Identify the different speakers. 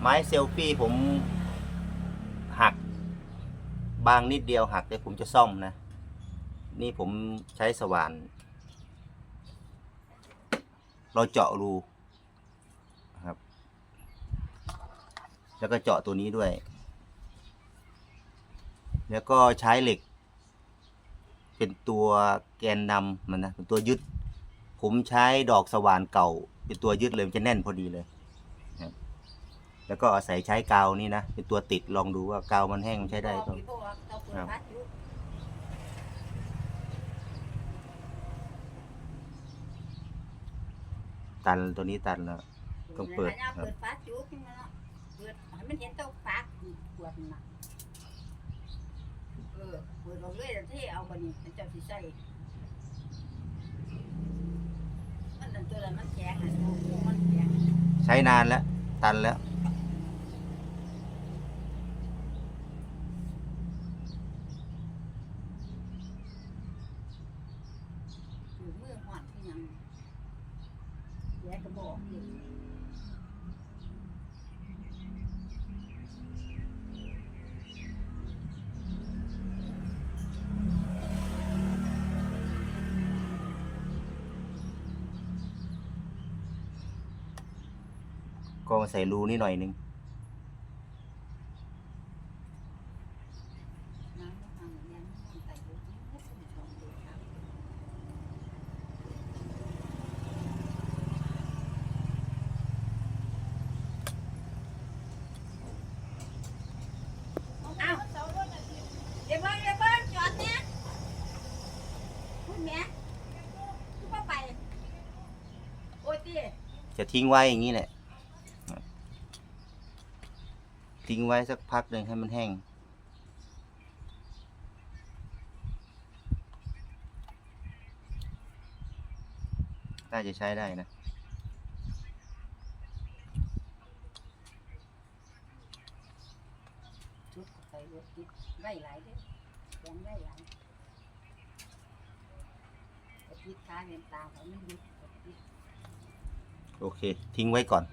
Speaker 1: ไม้เซลฟี่ผมหักบางนิดเดียวหักแต่ผมจะซ่อมนะ นี่ผมใช้สว่าน เราเจาะรูครับ แล้วก็เจาะตัวนี้ด้วย แล้วก็ใช้เหล็ก เป็นตัวแกนนำมันนะเป็นตัวยึด ผมใช้ดอกสว่านเก่า เป็นตัวยึดเลยมันจะแน่นพอดีเลย แล้วก็อาศัยใช้กาวนี่นะเป็นตัวติดลองดูว่ากาวมันแห้งมันใช้ได้ก็ครับตันตัวนี้ตันแล้วต้องเปิดครับ
Speaker 2: เปิดฝาจุกขึ้นมาเนาะเปิดให้มันเห็นเต้าปากขวดน่ะเออเปิดออกเลยแล้วเทเอาบัดนี้เจ้าสิใส่มันอันตัวนั้นมันแข็งอะโอ้โหมันแข็ง
Speaker 1: ใช้นานแล้ว ตันแล้ว
Speaker 2: ถือมือหอดที่ยัง แยกระบอกอยู่
Speaker 1: ก็มาใส่รูนี่หน่อยนึง
Speaker 2: น้ำมันทำอย่างนี้มันใส่ดูนี่ไม่เป็นของดูครับ อ้าวเดี๋ยวเบิ้งเดี๋ยวเบิ้งจอดเนี่ยคุณ แม่คุณพ่อไป โอ้ยตี
Speaker 1: จะทิ้งไว้อย่างนี้แหละ ทิ้งไว้สักพักหนึ่งให้มันแห้ง น่าจะใช้ได้นะ
Speaker 2: ชุดก็ไปรถติดไร่หลายเด้อแขนไร่หลาย ไปติดขาเงินตาเขาไม่หยุดไปติด
Speaker 1: โอเค ทิ้งไว้ก่อน